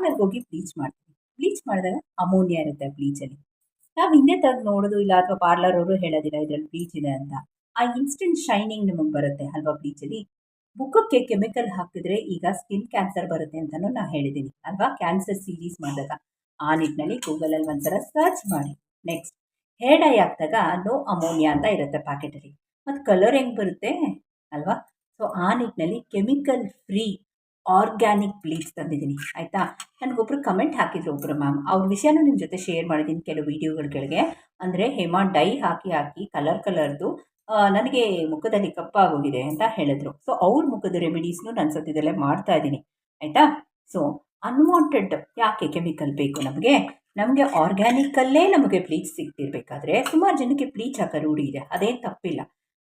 ಆಮೇಲೆ ಹೋಗಿ ಬ್ಲೀಚ್ ಮಾಡ್ತೀವಿ ಬ್ಲೀಚ್ ಮಾಡಿದಾಗ ಅಮೋನಿಯಾ ಇರುತ್ತೆ ಬ್ಲೀಚಲ್ಲಿ ನಾವು ಇನ್ನೇ ತೆಗೆದು ನೋಡೋದು ಇಲ್ಲ ಅಥವಾ ಪಾರ್ಲರ್ ಅವರು ಹೇಳೋದಿಲ್ಲ ಇದರಲ್ಲಿ ಬ್ಲೀಚ್ ಇದೆ ಅಂತ. ಆ ಇನ್ಸ್ಟೆಂಟ್ ಶೈನಿಂಗ್ ನಿಮಗೆ ಬರುತ್ತೆ ಅಲ್ವಾ ಬ್ಲೀಚಲ್ಲಿ ಮುಖಕ್ಕೆ ಕೆಮಿಕಲ್ ಹಾಕಿದ್ರೆ ಈಗ ಸ್ಕಿನ್ ಕ್ಯಾನ್ಸರ್ ಬರುತ್ತೆ ಅಂತಲೂ ನಾನು ಹೇಳಿದ್ದೀನಿ ಅಲ್ವಾ? ಕ್ಯಾನ್ಸರ್ ಸೀರೀಸ್ ಮಾಡಿದಾಗ. ಆ ನಿಟ್ಟಿನಲ್ಲಿ ಗೂಗಲಲ್ಲಿ ಒಂಥರ ಸರ್ಚ್ ಮಾಡಿ. ನೆಕ್ಸ್ಟ್ ಹೇರ್ ಡೈ ಹಾಕಿದಾಗ ನೋ ಅಮೋನಿಯಾ ಅಂತ ಇರುತ್ತೆ ಪ್ಯಾಕೆಟಲ್ಲಿ ಮತ್ತು ಕಲರ್ ಹೆಂಗೆ ಬರುತ್ತೆ? ಅಲ್ವಾ? ಸೊ ಆ ನಿಟ್ಟಿನಲ್ಲಿ ಕೆಮಿಕಲ್ ಫ್ರೀ ಆರ್ಗ್ಯಾನಿಕ್ ಬ್ಲೀಚ್ ತಂದಿದ್ದೀನಿ, ಆಯಿತಾ? ನನಗೊಬ್ರು ಕಮೆಂಟ್ ಹಾಕಿದ್ರು ಒಬ್ಬರು ಮ್ಯಾಮ್ ಅವ್ರ ವಿಷಯನೂ ನಿಮ್ಮ ಜೊತೆ ಶೇರ್ ಮಾಡಿದ್ದೀನಿ ಕೆಲವು ವೀಡಿಯೋಗಳ ಕೆಳಗೆ ಅಂದರೆ ಹೇಮಾ ಡೈ ಹಾಕಿ ಹಾಕಿ ಕಲರ್ ಕಲರ್ದು ನನಗೆ ಮುಖದಲ್ಲಿ ಕಪ್ಪಾಗೋಗಿದೆ ಅಂತ ಹೇಳಿದ್ರು. ಸೊ ಅವ್ರ ಮುಖದ ರೆಮಿಡೀಸ್ನು ನಾನು ಸದ್ಯದಲ್ಲೇ ಮಾಡ್ತಾ ಇದ್ದೀನಿ, ಆಯಿತಾ? ಸೊ ಅನ್ವಾಂಟೆಡ್ ಯಾಕೆ ಕೆಮಿಕಲ್ ಬೇಕು ನಮಗೆ? ನಮಗೆ ಆರ್ಗ್ಯಾನಿಕಲ್ಲೇ ನಮಗೆ ಬ್ಲೀಚ್ ಸಿಗ್ತಿರ್ಬೇಕಾದ್ರೆ ಸುಮಾರು ಜನಕ್ಕೆ ಬ್ಲೀಚ್ ಹಾಕೋ ರೂಢಿ ಇದೆ, ಅದೇನು ತಪ್ಪಿಲ್ಲ.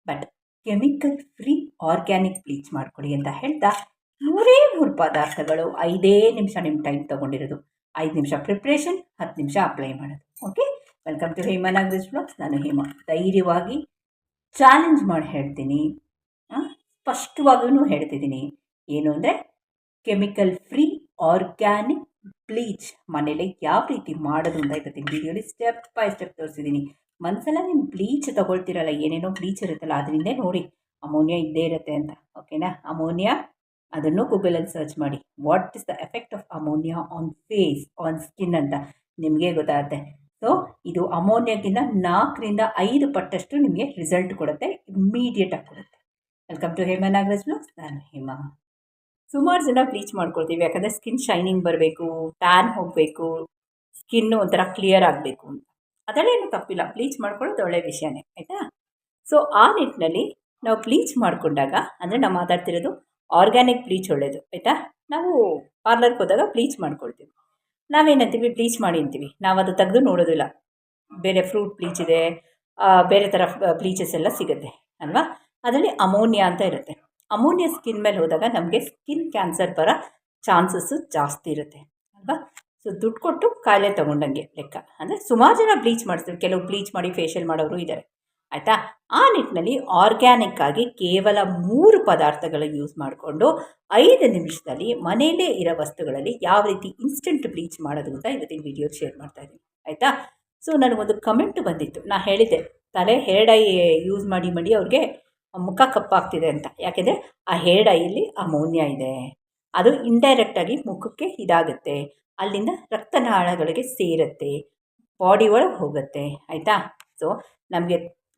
But chemical free organic bleach ಮಾಡ್ಕೊಳ್ಳಿ ಅಂತ ಹೇಳ್ತಾ ಮೂರೇ ಮೂರು ಪದಾರ್ಥಗಳು ಐದೇ ನಿಮಿಷ ನಿಮ್ಮ ಟೈಮ್ ತೊಗೊಂಡಿರೋದು. ಐದು ನಿಮಿಷ ಪ್ರಿಪ್ರೇಷನ್ ಹತ್ತು ನಿಮಿಷ ಅಪ್ಲೈ ಮಾಡೋದು. Okay welcome to Hema Nagesh blogs ನಾನು ಹೇಮಾ. ಧೈರ್ಯವಾಗಿ ಚಾಲೆಂಜ್ ಮಾಡಿ ಹೇಳ್ತೀನಿ. ಸ್ಪಷ್ಟವಾಗಿಯೂ ಹೇಳ್ತಿದ್ದೀನಿ. ಏನು ಅಂದರೆ ಕೆಮಿಕಲ್ ಫ್ರೀ ಆರ್ಗ್ಯಾನಿಕ್ ಬ್ಲೀಚ್ ಮನೇಲಿ ಯಾವ ರೀತಿ ಮಾಡೋದು ಅಂತ ಇವತ್ತಿನ ವಿಡಿಯೋಲಿ ಸ್ಟೆಪ್ ಬೈ ಸ್ಟೆಪ್ ತೋರಿಸಿದ್ದೀನಿ. ಮನಸ್ಸೆಲ್ಲ ನೀವು ಬ್ಲೀಚ್ ತೊಗೊಳ್ತಿರಲ್ಲ, ಏನೇನೋ ಬ್ಲೀಚ್ ಇರುತ್ತಲ್ಲ, ಅದರಿಂದ ನೋಡಿ. ಅಮೋನಿಯಾ ಇದ್ದೇ ಇರುತ್ತೆ ಅಂತ. ಓಕೆನಾ ಅಮೋನಿಯಾ ಅದನ್ನು ಗೂಗಲಲ್ಲಿ ಸರ್ಚ್ ಮಾಡಿ. What is the effect of ammonia on face on skin ಅಂತ ನಿಮಗೆ ಗೊತ್ತಾಗುತ್ತೆ. ಸೊ ಇದು ಅಮೋನಿಯಾಗಿಂತ ನಾಲ್ಕರಿಂದ ಐದು ಪಟ್ಟಷ್ಟು ನಿಮಗೆ ರಿಸಲ್ಟ್ ಕೊಡುತ್ತೆ ಇಮ್ಮಿಡಿಯೇಟಾಗಿ ಕೊಡುತ್ತೆ. Welcome to Hema Nagaraj blogs ನಾನು ಹೇಮಾ ಸುಮಾರು ಜನ ಬ್ಲೀಚ್ ಮಾಡ್ಕೊಳ್ತೀವಿ, ಯಾಕಂದರೆ ಸ್ಕಿನ್ ಶೈನಿಂಗ್ ಬರಬೇಕು ಟ್ಯಾನ್ ಹೋಗಬೇಕು ಸ್ಕಿನ್ನು ಒಂಥರ ಕ್ಲಿಯರ್ ಆಗಬೇಕು ಅಂತ. ಅದರಲ್ಲೇನು ತಪ್ಪಿಲ್ಲ ಬ್ಲೀಚ್ ಮಾಡ್ಕೊಳ್ಳೋದು ಒಳ್ಳೆಯ ವಿಷಯನೇ, ಆಯಿತಾ? ಸೊ ಆ ನಿಟ್ಟಿನಲ್ಲಿ ನಾವು ಬ್ಲೀಚ್ ಮಾಡಿಕೊಂಡಾಗ, ಅಂದರೆ ನಾವು ಮಾತಾಡ್ತಿರೋದು ಆರ್ಗ್ಯಾನಿಕ್ ಬ್ಲೀಚ್ ಒಳ್ಳೆಯದು ಆಯಿತಾ? ನಾವು ಪಾರ್ಲರ್ಗೆ ಹೋದಾಗ ಬ್ಲೀಚ್ ಮಾಡ್ಕೊಳ್ತೀವಿ. ನಾವೇನಂತೀವಿ? ಬ್ಲೀಚ್ ಮಾಡಿ ಅಂತೀವಿ. ನಾವು ಅದು ತೆಗೆದು ನೋಡೋದಿಲ್ಲ. ಬೇರೆ ಫ್ರೂಟ್ ಬ್ಲೀಚ್ ಇದೆ ಬೇರೆ ಥರ ಬ್ಲೀಚಸ್ ಎಲ್ಲ ಸಿಗುತ್ತೆ, ಅಲ್ವಾ? ಅದರಲ್ಲಿ ಅಮೋನಿಯಾ ಅಂತ ಇರುತ್ತೆ. ಅಮೋನಿಯಾ ಸ್ಕಿನ್ ಮೇಲೆ ಹೋದಾಗ ನಮಗೆ ಸ್ಕಿನ್ ಕ್ಯಾನ್ಸರ್ ಬರ ಚಾನ್ಸಸ್ಸು ಜಾಸ್ತಿ ಇರುತ್ತೆ, ಅಲ್ವಾ? ಸೊ ದುಡ್ಡು ಕೊಟ್ಟು ಕಾಯಿಲೆ ತೊಗೊಂಡಂಗೆ ಲೆಕ್ಕ. ಅಂದರೆ ಸುಮಾರು ಜನ ಬ್ಲೀಚ್ ಮಾಡಿಸ್ತೀವಿ. ಕೆಲವು ಬ್ಲೀಚ್ ಮಾಡಿ ಫೇಶಿಯಲ್ ಮಾಡೋರು ಇದ್ದಾರೆ ಆಯಿತಾ? ಆ ನಿಟ್ಟಿನಲ್ಲಿ ಆರ್ಗ್ಯಾನಿಕ್ ಆಗಿ ಕೇವಲ ಮೂರು ಪದಾರ್ಥಗಳನ್ನು ಯೂಸ್ ಮಾಡಿಕೊಂಡು ಐದು ನಿಮಿಷದಲ್ಲಿ ಮನೆಯಲ್ಲೇ ಇರೋ ವಸ್ತುಗಳಲ್ಲಿ ಯಾವ ರೀತಿ ಇನ್ಸ್ಟೆಂಟ್ ಬ್ಲೀಚ್ ಮಾಡೋದು ಅಂತ ಇವತ್ತಿನ ವಿಡಿಯೋ ಶೇರ್ ಮಾಡ್ತಾ ಇದ್ದೀನಿ. ಆಯಿತಾ? ಸೊ ನನಗೊಂದು ಕಮೆಂಟ್ ಬಂದಿತ್ತು. ನಾನು ಹೇಳಿದ್ದೆ, ತಲೆ ಹೇರ್ ಡೈ ಯೂಸ್ ಮಾಡಿ ಮಾಡಿ ಅವ್ರಿಗೆ ಮುಖ ಕಪ್ಪಾಗ್ತಿದೆ ಅಂತ. ಯಾಕೆಂದರೆ ಆ ಹೇರ್ ಡೈಯಲ್ಲಿ ಅಮೋನಿಯಾ ಇದೆ. ಅದು ಇಂಡೈರೆಕ್ಟಾಗಿ ಮುಖಕ್ಕೆ ಇದಾಗುತ್ತೆ. ಅಲ್ಲಿಂದ ರಕ್ತನಾಳಗಳಿಗೆ ಸೇರುತ್ತೆ. ಬಾಡಿ ಒಳಗೆ ಹೋಗುತ್ತೆ. ಆಯಿತಾ? ಸೊ ನಮಗೆ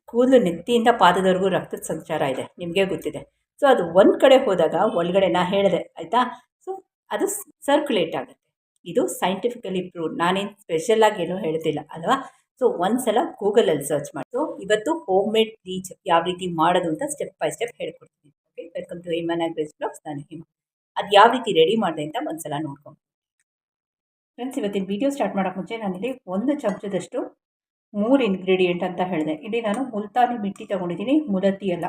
ಕೂದಲು ನೆತ್ತಿಯಿಂದ ಪಾದದವರೆಗೂ ರಕ್ತದ ಸಂಚಾರ ಇದೆ. ನಿಮಗೆ ಗೊತ್ತಿದೆ. ಸೊ ಅದು ಒಂದು ಕಡೆ ಹೋದಾಗ ಒಳಗಡೆ ನಾ ಹೇಳಿದೆ, ಆಯಿತಾ? ಸೊ ಅದು ಸರ್ಕ್ಯುಲೇಟ್ ಆಗುತ್ತೆ. ಇದು ಸೈಂಟಿಫಿಕಲಿ ಪ್ರೂವ್ ನಾನೇನು ಸ್ಪೆಷಲಾಗಿ ಏನೂ ಹೇಳ್ತಿಲ್ಲ, ಅಲ್ವಾ? ಸೊ ಒಂದು ಸಲ ಗೂಗಲಲ್ಲಿ ಸರ್ಚ್ ಮಾಡಿ. ಸೊ ಇವತ್ತು ಹೋಮ್ ಮೇಡ್ ರೀಚ್ ಯಾವ ರೀತಿ ಮಾಡೋದು ಅಂತ ಸ್ಟೆಪ್ ಬೈ ಸ್ಟೆಪ್ ಹೇಳ್ಕೊಡ್ತೀನಿ. ಓಕೆ ವೆಲ್ಕಮ್ ಟು ಹಿಮನ್ ಗ್ರೇಸ್ ಬ್ಲಾಗ್ಸ್ ನಾನು ಹಿಮ ಅದು ಯಾವ ರೀತಿ ರೆಡಿ ಮಾಡಿದೆ ಅಂತ ಒಂದು ಸಲ ನೋಡ್ಕೊಂಡು ಫ್ರೆಂಡ್ಸ್ ಇವತ್ತಿನ ವೀಡಿಯೋ ಸ್ಟಾರ್ಟ್ ಮಾಡೋಕ್ಕೆ ಮುಂಚೆ ನಾನಿಲ್ಲಿ ಒಂದು ಚಮಚದಷ್ಟು ಮೂರು ಇಂಗ್ರೀಡಿಯೆಂಟ್ ಅಂತ ಹೇಳಿದೆ. ಇಲ್ಲಿ ನಾನು ಮುಲ್ತಾನಿ ಮಿಟ್ಟಿ ತೊಗೊಂಡಿದ್ದೀನಿ ಮುಲತಿ ಅಲ್ಲ.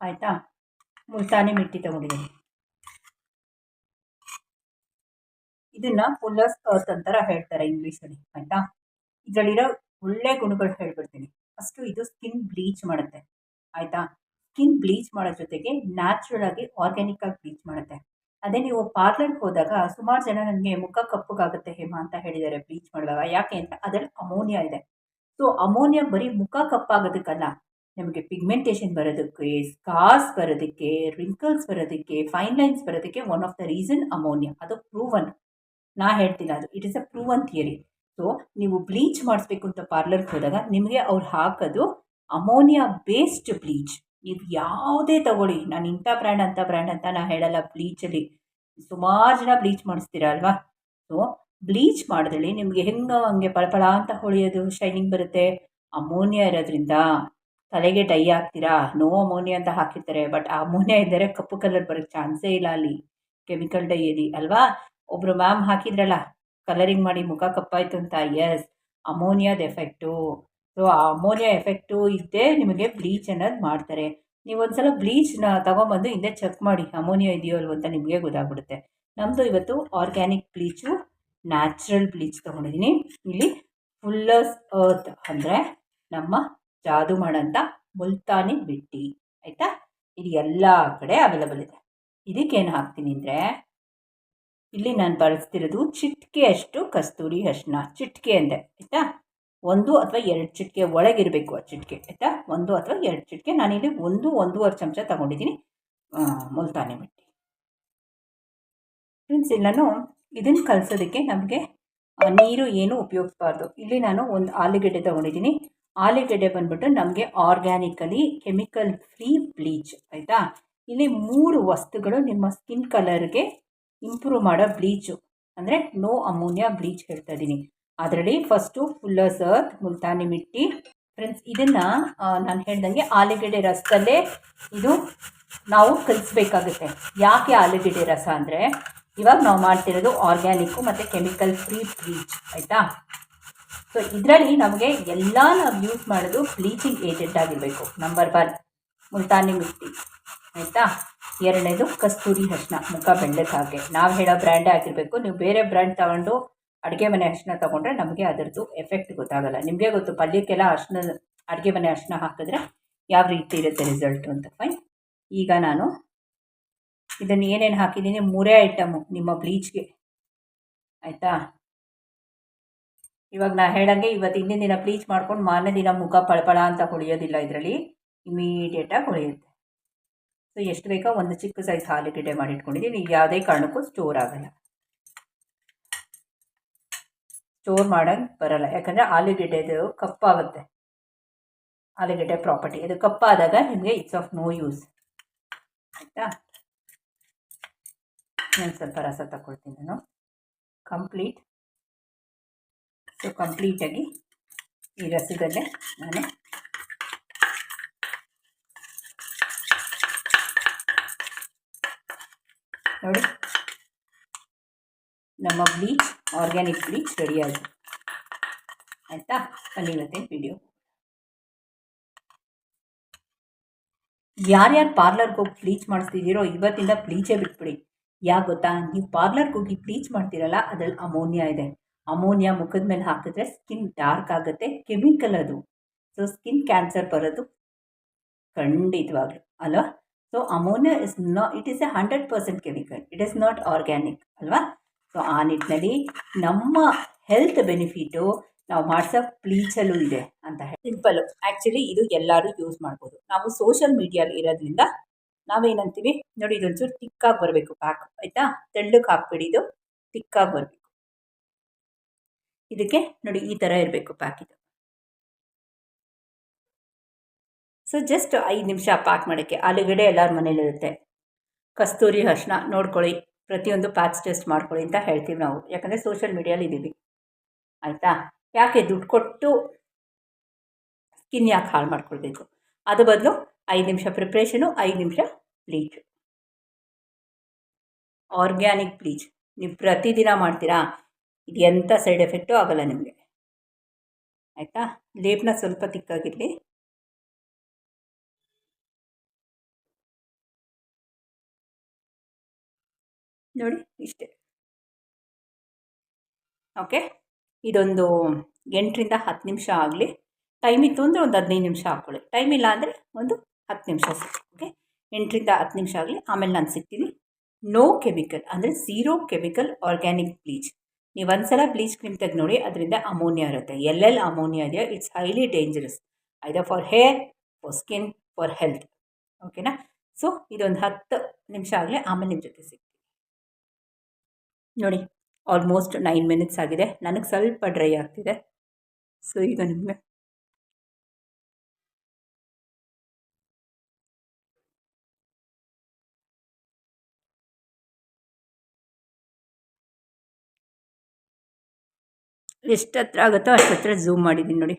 ಆಯಿತಾ? ಮುಲ್ತಾನಿ ಮಿಟ್ಟಿ ತೊಗೊಂಡಿದ್ದೀನಿ. ಇದನ್ನು ಪುಲ್ಲಸ್ ಅರ್ತ್ ಅಂತಾರ ಹೇಳ್ತಾರೆ ಇಂಗ್ಲೀಷಲ್ಲಿ. ಆಯಿತಾ? ಇದರಲ್ಲಿರೋ ಒಳ್ಳೆ ಗುಣಗಳು ಹೇಳ್ಬಿಡ್ತೀನಿ. ಅಷ್ಟು ಇದು ಸ್ಕಿನ್ ಬ್ಲೀಚ್ ಮಾಡುತ್ತೆ. ಆಯಿತಾ? ಸ್ಕಿನ್ ಬ್ಲೀಚ್ ಮಾಡೋ ಜೊತೆಗೆ ನ್ಯಾಚುರಲ್ ಆಗಿ ಆರ್ಗ್ಯಾನಿಕ್ ಆಗಿ ಬ್ಲೀಚ್ ಮಾಡುತ್ತೆ. ಅದೇ ನೀವು ಪಾರ್ಲರ್ಗೆ ಹೋದಾಗ ಸುಮಾರು ಜನ ನನಗೆ ಮುಖ ಕಪ್ಪಗಾಗುತ್ತೆ ಹೇಮಾ ಅಂತ ಹೇಳಿದ್ದಾರೆ ಬ್ಲೀಚ್ ಮಾಡುವಾಗ. ಯಾಕೆ ಅಂತ? ಅದರಲ್ಲಿ ಅಮೋನಿಯಾ ಇದೆ. ಸೊ ಅಮೋನಿಯಾ ಬರೀ ಮುಖ ಕಪ್ಪಾಗೋದಕ್ಕಲ್ಲ. ನಮಗೆ ಪಿಗ್ಮೆಂಟೇಷನ್ ಬರೋದಕ್ಕೆ ಸ್ಕಾರ್ಸ್ ಬರೋದಕ್ಕೆ ರಿಂಕಲ್ಸ್ ಬರೋದಕ್ಕೆ ಫೈನ್ ಲೈನ್ಸ್ ಬರೋದಕ್ಕೆ one of the reason ammonia ಅದು ಪ್ರೂವನ್ ನಾ ಹೇಳ್ತಿಲ್ಲ ಅದು. It is a proven theory so ನೀವು ಬ್ಲೀಚ್ ಮಾಡಿಸ್ಬೇಕು ಅಂತ ಪಾರ್ಲರ್ಗೆ ಹೋದಾಗ ನಿಮಗೆ ಅವ್ರು ಹಾಕೋದು ಅಮೋನಿಯಾ ಬೇಸ್ಡ್ ಬ್ಲೀಚ್ ನೀವು ಯಾವುದೇ ತಗೊಳ್ಳಿ. ನಾನು ಇಂಥ ಬ್ರ್ಯಾಂಡ್ ಅಂಥ ಬ್ರ್ಯಾಂಡ್ ಅಂತ ನಾನು ಹೇಳಲ್ಲ ಬ್ಲೀಚಲ್ಲಿ ಸುಮಾರು ಜನ ಬ್ಲೀಚ್ ಮಾಡಿಸ್ತೀರ ಅಲ್ವಾ? ಸೊ ಬ್ಲೀಚ್ ಮಾಡಿದಳಿ ನಿಮಗೆ ಹೆಂಗೋ ಹಂಗೆ ಪಳಪಳ ಅಂತ ಹೊಳೆಯೋದು ಶೈನಿಂಗ್ ಬರುತ್ತೆ. ಅಮೋನಿಯಾ ಇರೋದ್ರಿಂದ ತಲೆಗೆ ಡೈ ಹಾಕ್ತೀರಾ? ನೋ ಅಮೋನಿಯಾ ಅಂತ ಹಾಕಿರ್ತಾರೆ ಬಟ್ ಆ ಅಮೋನಿಯಾ ಇದ್ದರೆ ಕಪ್ಪು ಕಲರ್ ಬರೋಕ್ಕೆ ಚಾನ್ಸೇ ಇಲ್ಲ ಅಲ್ಲಿ ಕೆಮಿಕಲ್ ಡೈಯಲ್ಲಿ ಅಲ್ವಾ? ಒಬ್ಬರು ಮ್ಯಾಮ್ ಹಾಕಿದ್ರಲ್ಲ ಕಲರಿಂಗ್ ಮಾಡಿ ಮುಖ ಕಪ್ಪಾಯಿತು ಅಂತ ಎಸ್ ಅಮೋನಿಯಾದ ಎಫೆಕ್ಟು ಸೊ ಆ ಅಮೋನಿಯಾ ಎಫೆಕ್ಟು ಇದ್ದೇ ನಿಮಗೆ ಬ್ಲೀಚ್ ಅನ್ನೋದು ಮಾಡ್ತಾರೆ. ನೀವು ಒಂದು ಸಲ ಬ್ಲೀಚ್ನ ತೊಗೊಂಬಂದು ಹಿಂದೆ ಚೆಕ್ ಮಾಡಿ ಅಮೋನಿಯಾ ಇದೆಯೋ ಅಲ್ವಂತ ಅಂತ ನಿಮಗೆ ಗೊತ್ತಾಗ್ಬಿಡುತ್ತೆ. ನಮ್ಮದು ಇವತ್ತು ಆರ್ಗ್ಯಾನಿಕ್ ಬ್ಲೀಚು ನ್ಯಾಚುರಲ್ ಬ್ಲೀಚ್ ತೊಗೊಂಡಿದ್ದೀನಿ. ಇಲ್ಲಿ ಫುಲ್ಲಸ್ ಅರ್ತ್ ಅಂದರೆ ನಮ್ಮ ಜಾದು ಮಾಡೋಂಥ ಮುಲ್ತಾನಿ ಬಿಟ್ಟಿ. ಆಯಿತಾ? ಇದು ಎಲ್ಲ ಕಡೆ ಅವೈಲಬಲ್ ಇದೆ. ಇದಕ್ಕೇನು ಹಾಕ್ತೀನಿ ಅಂದರೆ ಇಲ್ಲಿ ನಾನು ಬಳಸ್ತಿರೋದು ಚಿಟಿಕೆಯಷ್ಟು ಕಸ್ತೂರಿ ಅರಿಶಿನ. ಚಿಟಿಕೆ ಅಂದೆ, ಆಯಿತಾ? ಒಂದು ಅಥವಾ ಎರಡು ಚಿಟಿಕೆ ಒಳಗಿರಬೇಕು ಆ ಚಿಟಿಕೆ, ಆಯಿತಾ? ಒಂದು ಅಥವಾ ಎರಡು ಚಿಟಿಕೆ. ನಾನಿಲ್ಲಿ ಒಂದು, ಒಂದೂವರೆ ಚಮಚ ತಗೊಂಡಿದ್ದೀನಿ ಮುಲ್ತಾನಿ ಬಿಟ್ಟಿ. ಫ್ರೆಂಡ್ಸ್ ಇಲ್ಲಿ ಇದನ್ನು ಕಲಸೋದಕ್ಕೆ ನಮಗೆ ನೀರು ಏನು ಉಪಯೋಗಿಸಬಾರ್ದು. ಇಲ್ಲಿ ನಾನು ಒಂದು ಆಲೂಗೆಡ್ಡೆ ತೊಗೊಂಡಿದ್ದೀನಿ. ಆಲೂಗೆಡ್ಡೆ ಬಂದ್ಬಿಟ್ಟು ನಮಗೆ ಆರ್ಗ್ಯಾನಿಕಲಿ ಕೆಮಿಕಲ್ ಫ್ರೀ ಬ್ಲೀಚ್, ಆಯಿತಾ? ಇಲ್ಲಿ ಮೂರು ವಸ್ತುಗಳು ನಿಮ್ಮ ಸ್ಕಿನ್ ಕಲರ್ಗೆ ಇಂಪ್ರೂವ್ ಮಾಡೋ ಬ್ಲೀಚು. ಅಂದರೆ ನೋ ಅಮೋನಿಯಾ ಬ್ಲೀಚ್ ಹೇಳ್ತಾ ಇದ್ದೀನಿ ಅದರಲ್ಲಿ first fuller's earth, Multani mitti. Friends ಇದನ್ನು ನಾನು ಹೇಳ್ದಂಗೆ ಆಲೂಗೆಡ್ಡೆ ರಸದಲ್ಲೇ ಇದು ನಾವು ಕಲಿಸ್ಬೇಕಾಗುತ್ತೆ. ಯಾಕೆ ಆಲೂಗೆಡ್ಡೆ ರಸ ಅಂದರೆ ಇವಾಗ ನಾವು ಮಾಡ್ತಿರೋದು ಆರ್ಗ್ಯಾನಿಕ್ಕು ಮತ್ತು ಕೆಮಿಕಲ್ ಫ್ರೀ ಬ್ಲೀಚ್ ಆಯಿತಾ? ಸೊ ಇದರಲ್ಲಿ ನಮಗೆ ಎಲ್ಲ ನಾವು ಯೂಸ್ ಮಾಡೋದು ಬ್ಲೀಚಿಂಗ್ ಏಜೆಂಟ್ ಆಗಿರಬೇಕು. ನಂಬರ್ ಒನ್ ಮುಲ್ತಾನಿ ಮಿಟ್ಟಿ, ಆಯಿತಾ? ಎರಡನೇದು ಕಸ್ತೂರಿ ಅರಿಶಿನ, ಮುಖ ಬೆಳ್ಳಕ್ಕಾಗೆ ನಾವು ಹೇಳೋ ಬ್ರ್ಯಾಂಡೇ ಆಗಿರಬೇಕು. ನೀವು ಬೇರೆ ಬ್ರ್ಯಾಂಡ್ ತಗೊಂಡು ಅಡುಗೆ ಮನೆ ಅರಿಶಿನ ತೊಗೊಂಡ್ರೆ ನಮಗೆ ಅದರದ್ದು ಎಫೆಕ್ಟ್ ಗೊತ್ತಾಗಲ್ಲ. ನಿಮಗೆ ಗೊತ್ತು, ಪಲ್ಯಕ್ಕೆಲ್ಲ ಅರ್ಶಿನ, ಅಡುಗೆ ಮನೆ ಅರಿಶಿನ ಹಾಕಿದ್ರೆ ಯಾವ ರೀತಿ ಇರುತ್ತೆ ರಿಸಲ್ಟು ಅಂತ. ಫೈನ್ ಈಗ ನಾನು ಇದನ್ನು ಏನೇನು ಹಾಕಿದ್ದೀನಿ ಮೂರೇ ಐಟಮು ನಿಮ್ಮ ಬ್ಲೀಚ್ಗೆ ಆಯಿತಾ? ಇವಾಗ ನಾ ಹೇಳಂಗೆ ಇವತ್ತು ಹಿಂದಿನ ದಿನ ಬ್ಲೀಚ್ ಮಾಡ್ಕೊಂಡು ಮಾರನೇ ದಿನ ಮುಖ ಪಳಪಳ ಅಂತ ಹೊಳಿಯೋದಿಲ್ಲ ಇದರಲ್ಲಿ. ಇಮಿಡಿಯೇಟಾಗಿ ಹೊಳೆಯುತ್ತೆ. ಸೊ ಎಷ್ಟು ಬೇಕೋ ಒಂದು ಚಿಕ್ಕ ಸೈಜ್ ಆಲೂಗೆಡ್ಡೆ ಮಾಡಿಟ್ಕೊಂಡಿದ್ದೀನಿ ಯಾವುದೇ ಕಾರಣಕ್ಕೂ ಸ್ಟೋರ್ ಆಗಲ್ಲ. ಸ್ಟೋರ್ ಮಾಡೋಂಗೆ ಬರಲ್ಲ. ಯಾಕಂದರೆ ಆಲೂಗೆಡ್ಡೆದು ಕಪ್ಪಾಗುತ್ತೆ ಆಲೂಗೆಡ್ಡೆ ಪ್ರಾಪರ್ಟಿ ಅದು ಕಪ್ಪಾದಾಗ ನಿಮಗೆ ಇಟ್ಸ್ ಆಫ್ ನೋ ಯೂಸ್ ಆಯಿತಾ? ನಾನು ಸ್ವಲ್ಪ ರಸ ತಗೊಳ್ತೀನಿ ನಾನು ಕಂಪ್ಲೀಟ್ ಸೊ ಕಂಪ್ಲೀಟಾಗಿ ಈ ರಸದಲ್ಲೇ ನಾನು ನೋಡಿ ನಮ್ಮ ಬ್ಲೀಚ್ ಆರ್ಗ್ಯಾನಿಕ್ ಬ್ಲೀಚ್ ರೆಡಿ ಆಯಿತು ಇವತ್ತಿನ ವಿಡಿಯೋ ಯಾರ್ಯಾರು ಪಾರ್ಲರ್ಗೆ ಹೋಗಿ ಬ್ಲೀಚ್ ಮಾಡಿಸ್ತಿದ್ದೀರೋ ಇವತ್ತಿಂದ ಬ್ಲೀಚೇ ಬಿಟ್ಬಿಡಿ. ಯಾಕೆ ಗೊತ್ತಾ? ನೀವು ಪಾರ್ಲರ್ಗೆ ಹೋಗಿ ಬ್ಲೀಚ್ ಮಾಡ್ತೀರಲ್ಲ, ಅದರಲ್ಲಿ ಅಮೋನಿಯಾ ಇದೆ. ಅಮೋನಿಯಾ ಮುಖದ ಮೇಲೆ ಹಾಕಿದ್ರೆ ಸ್ಕಿನ್ ಡಾರ್ಕ್ ಆಗುತ್ತೆ ಕೆಮಿಕಲ್ ಅದು. ಸೊ ಸ್ಕಿನ್ ಕ್ಯಾನ್ಸರ್ ಬರೋದು ಖಂಡಿತವಾಗ್ಲು, ಅಲ್ವಾ? ಸೊ ಅಮೋನಿಯಾ ಇಸ್ ನಾ it is a hundred percent chemical it is not organic ಅಲ್ವಾ? ಸೊ ಆ ನಿಟ್ಟಿನಲ್ಲಿ ನಮ್ಮ ಹೆಲ್ತ್ ಬೆನಿಫಿಟು ನಾವು ಮಾಡಿಸೋ ಬ್ಲೀಚಲ್ಲೂ ಇದೆ ಅಂತ ಹೇಳಿ. ಸಿಂಪಲ್ಲು ಆ್ಯಕ್ಚುಲಿ ಇದು ಎಲ್ಲರೂ ಯೂಸ್ ಮಾಡ್ಬೋದು. ನಾವು ಸೋಷಲ್ ಮೀಡಿಯಲ್ಲಿ ಇರೋದ್ರಿಂದ ನಾವೇನಂತೀವಿ? ನೋಡಿ, ಇದೊಂಚೂರು ತಿಕ್ಕಾಗಿ ಬರಬೇಕು ಪ್ಯಾಕ್ ಆಯಿತಾ? ತೆಳ್ಳಗೆ ಹಾಕ್ಬೇಡಿ ಇದು ತಿಕ್ಕಾಗಿ ಬರಬೇಕು. ಇದಕ್ಕೆ ನೋಡಿ, ಈ ಥರ ಇರಬೇಕು ಪ್ಯಾಕ್ ಇದು. ಸೊ ಜಸ್ಟ್ ಐದು ನಿಮಿಷ ಪ್ಯಾಕ್ ಮಾಡೋಕ್ಕೆ. ಆಲೂಗಡ್ಡೆ ಎಲ್ಲರ ಮನೇಲಿರುತ್ತೆ. ಕಸ್ತೂರಿ ಅರಿಶಿನ ನೋಡ್ಕೊಳ್ಳಿ. ಪ್ರತಿಯೊಂದು ಪ್ಯಾಚ್ ಟೆಸ್ಟ್ ಮಾಡ್ಕೊಳ್ಳಿ ಅಂತ ಹೇಳ್ತೀವಿ ನಾವು. ಯಾಕಂದರೆ ಸೋಷಿಯಲ್ ಮೀಡಿಯಲ್ಲಿ ಇದ್ದೀವಿ ಆಯಿತಾ? ಯಾಕೆ ದುಡ್ಡು ಕೊಟ್ಟು ಸ್ಕಿನ್ ಯಾಕೆ ಹಾಳು ಮಾಡ್ಕೊಳ್ಬೇಕು? ಅದು ಬದಲು ಐದು ನಿಮಿಷ ಪ್ರಿಪ್ರೇಷನು ಐದು ನಿಮಿಷ ಬ್ಲೀಚ್ ಆರ್ಗ್ಯಾನಿಕ್ ಬ್ಲೀಚ್ ನೀವು ಪ್ರತಿದಿನ ಮಾಡ್ತೀರಾ? ಇದು ಎಂಥ ಸೈಡ್ ಎಫೆಕ್ಟು ಆಗಲ್ಲ ನಿಮಗೆ. ಆಯಿತಾ? ಲೇಪನ ಸ್ವಲ್ಪ ತಿಕ್ಕಾಗಿರಲಿ. ನೋಡಿ, ಇಷ್ಟೇ. ಓಕೆ ಇದೊಂದು ಎಂಟರಿಂದ ಹತ್ತು ನಿಮಿಷ ಆಗಲಿ. ಟೈಮ್ ಇತ್ತು ಅಂದರೆ ಒಂದು ಹದಿನೈದು ನಿಮಿಷ ಹಾಕ್ಕೊಳ್ಳಿ. ಟೈಮ್ ಇಲ್ಲ ಅಂದರೆ ಒಂದು ಹತ್ತು ನಿಮಿಷ ಓಕೆ ಎಂಟರಿಂದ ಹತ್ತು ನಿಮಿಷ ಆಗಲಿ, ಆಮೇಲೆ ನಾನು ಸಿಗ್ತೀನಿ. ನೋ ಕೆಮಿಕಲ್ ಅಂದರೆ ಝೀರೋ ಕೆಮಿಕಲ್ ಆರ್ಗ್ಯಾನಿಕ್ ಬ್ಲೀಚ್ ನೀವು ಒಂದು ಸಲ ಬ್ಲೀಚ್ ಕ್ರೀಮ್ ತೆಗೆದು ನೋಡಿ, ಅದರಿಂದ ಅಮೋನಿಯಾ ಇರುತ್ತೆ. ಎಲ್ಲೆಲ್ಲಿ ಅಮೋನಿಯಾ ಇದೆಯೋ it's highly dangerous either for hair for skin for health ಓಕೆನಾ ಸೊ ಇದೊಂದು ಹತ್ತು ನಿಮಿಷ ಆಗಲಿ, ಆಮೇಲೆ ನಿಮ್ಮ ಜೊತೆ ಸಿಗ್ತೀನಿ. ನೋಡಿ ಆಲ್ಮೋಸ್ಟ್ ನೈನ್ ಮಿನಿಟ್ಸ್ ಆಗಿದೆ. ನನಗೆ ಸ್ವಲ್ಪ ಡ್ರೈ ಆಗ್ತಿದೆ. ಸೊ ಈಗ ನಿಮಗೆ ಎಷ್ಟು ಹತ್ರ ಆಗುತ್ತೋ ಅಷ್ಟು ಹತ್ರ ಝೂಮ್ ಮಾಡಿದ್ದೀನಿ ನೋಡಿ.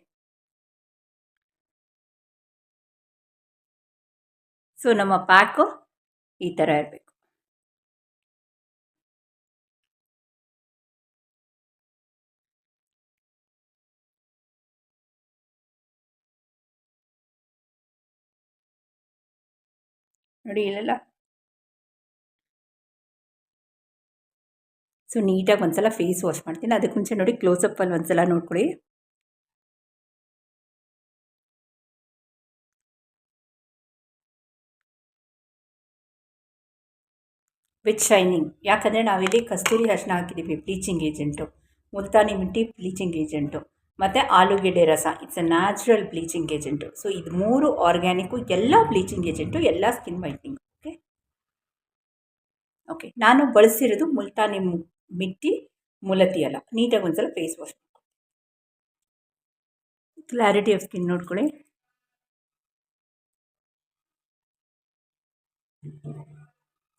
ಸೊ ನಮ್ಮ ಪ್ಯಾಕು ಈ ಥರ ಇರಬೇಕು. ನೋಡಿ ಇಲ್ಲೆಲ್ಲ ಸೊ, ನೀಟಾಗಿ ಒಂದು ಸಲ ಫೇಸ್ ವಾಶ್ ಮಾಡ್ತೀನಿ. ಅದಕ್ಕೆ ಮುಂಚೆ ನೋಡಿ ಕ್ಲೋಸಪ್ಪಲ್ಲಿ ಒಂದು ಸಲ ನೋಡ್ಕೊಳ್ಳಿ. ವಿತ್ ಶೈನಿಂಗ್ ಯಾಕಂದರೆ ನಾವಿಲ್ಲಿ ಕಸ್ತೂರಿ ಅರ್ಶನ ಹಾಕಿದ್ದೀವಿ bleaching agent Multani mitti bleaching agent ಮತ್ತು ಆಲೂಗೆಡ್ಡೆ ರಸ. It's a natural bleaching agent so ಇದು ಮೂರು ಆರ್ಗ್ಯಾನಿಕ್ಕು ಎಲ್ಲ ಬ್ಲೀಚಿಂಗ್ ಏಜೆಂಟು ಎಲ್ಲ ಸ್ಕಿನ್ ವೈಟ್ನಿಂಗ್ ಓಕೆ ಓಕೆ ನಾನು ಬಳಸಿರೋದು ಮುಲ್ತಾನಿ ಮಿಟ್ಟಿ ಮುಲತಿ ಅಲ್ಲ. ನೀಟಾಗಿ ಒಂದ್ಸಲ face wash clarity of skin ನೋಡ್ಕೊಳ್ಳಿ.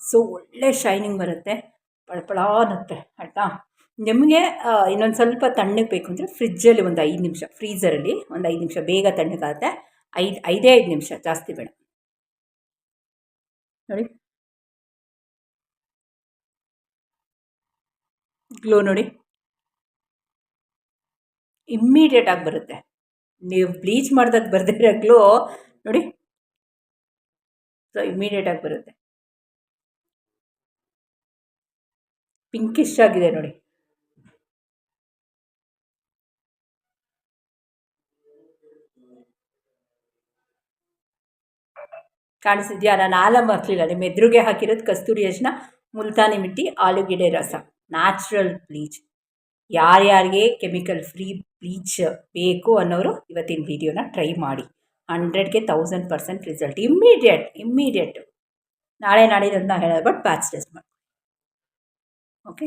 ಸೊ ಒಳ್ಳೆ ಶೈನಿಂಗ್ ಬರುತ್ತೆ. ಪಳಪಳ ಅನ್ನುತ್ತೆ ಆಯಿತಾ? ನಿಮಗೆ ಇನ್ನೊಂದು ಸ್ವಲ್ಪ ತಣ್ಣಗೆ ಬೇಕು ಅಂದರೆ ಫ್ರಿಜ್ಜಲ್ಲಿ ಒಂದು ಐದು ನಿಮಿಷ ಫ್ರೀಝರಲ್ಲಿ ಒಂದು ಐದು ನಿಮಿಷ, ಬೇಗ ತಣ್ಣಗಾಗುತ್ತೆ. ಐದು, ಐದೇ ಐದು ನಿಮಿಷ, ಜಾಸ್ತಿ ಬೇಡ. ನೋಡಿ. ಗ್ಲೋ ನೋಡಿ. ಇಮ್ಮಿಡಿಯೇಟಾಗಿ ಬರುತ್ತೆ. ನೀವು ಬ್ಲೀಚ್ ಮಾಡಿದಾಗ ಬರದೇ ಇರೋ ಗ್ಲೋ ನೋಡಿ. ಸೊ ಇಮ್ಮಿಡಿಯೇಟ್ ಆಗಿ ಬರುತ್ತೆ. ಪಿಂಕಿಶ್ ಆಗಿದೆ ನೋಡಿ. ಕಾಣಿಸಿದ್ಯಾ ನಾನು ಆಲಮ್ ಹಾಕಲಿಲ್ಲ. ನಿಮ್ಮ ಎದುರುಗೆ ಹಾಕಿರೋದು ಕಸ್ತೂರಿ ಅರಿಶಿನ, ಮುಲ್ತಾನಿ ಮಿಟ್ಟಿ, ಆಲೂಗೆಡ್ಡೆ ರಸ. Natural bleach. ಯಾರ್ಯಾರಿಗೆ ಕೆಮಿಕಲ್ ಫ್ರೀ ಬ್ಲೀಚ್ ಬೇಕು ಅನ್ನೋರು ಇವತ್ತಿನ ವಿಡಿಯೋನ ಟ್ರೈ ಮಾಡಿ. ಹಂಡ್ರೆಡ್ಗೆ thousand percent result immediate immediate. ನಾಳೆ ನಾಡಿದ್ದು ಅಂತ ಹೇಳೋದು ಬಟ್ ಬ್ಯಾಚ್ ಟೆಸ್ಟ್ ಮಾಡಿ. ಓಕೆ?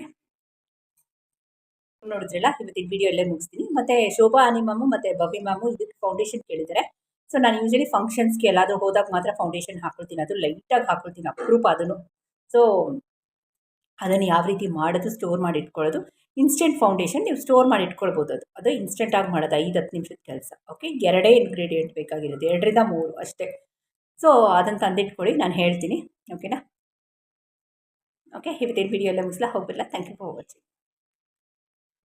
ನೋಡಿದ್ರಲ್ಲ, ಇವತ್ತಿನ ವಿಡಿಯೋ ಇಲ್ಲೇ ಮುಗಿಸ್ತೀನಿ. ಮತ್ತು ಶೋಭಾ ಅನಿ ಮತ್ತು ಬಬಿ ಮ್ಯಾಮು ಇದಕ್ಕೆ ಫೌಂಡೇಶನ್ ಕೇಳಿದ್ದಾರೆ. ಸೊ ನಾನು ಯೂಶಲಿ ಫಂಕ್ಷನ್ಸ್ಗೆ ಎಲ್ಲಾದರೂ ಹೋದಾಗ ಮಾತ್ರ ಫೌಂಡೇಶನ್ ಹಾಕೊಳ್ತೀನಿ. ಅದು ಲೈಟಾಗಿ ಹಾಕೊಳ್ತೀನಿ, ಅಪ್ರೂಪ್ ಅದನ್ನು. ಸೊ ಅದನ್ನು ಯಾವ ರೀತಿ ಮಾಡೋದು ಸ್ಟೋರ್ ಮಾಡಿ ಇಟ್ಕೊಳ್ಳೋದು ಇನ್ಸ್ಟೆಂಟ್ ಫೌಂಡೇಶನ್ ನೀವು ಸ್ಟೋರ್ ಮಾಡಿ ಇಟ್ಕೊಳ್ಬೋದು ಅದು ಅದು ಇನ್ಸ್ಟೆಂಟಾಗಿ ಮಾಡೋದು, ಐದು, ಹತ್ತು ನಿಮಿಷದ ಕೆಲಸ. ಓಕೆ ಎರಡೇ ಇನ್ಗ್ರೀಡಿಯೆಂಟ್ ಬೇಕಾಗಿರೋದು, ಎರಡರಿಂದ ಮೂರು ಅಷ್ಟೇ. ಸೊ ಅದನ್ನು ತಂದಿಟ್ಕೊಳ್ಳಿ, ನಾನು ಹೇಳ್ತೀನಿ. ಓಕೆನಾ ಓಕೆ ಇವತ್ತಿನ ವಿಡಿಯೋ ಎಲ್ಲ ಮುಗಿಸ್ಲಾ? ಹೋಗ್ಬಿಡಲ್ಲ ಥ್ಯಾಂಕ್ ಯು ಫಾರ್ ವಾಚಿಂಗ್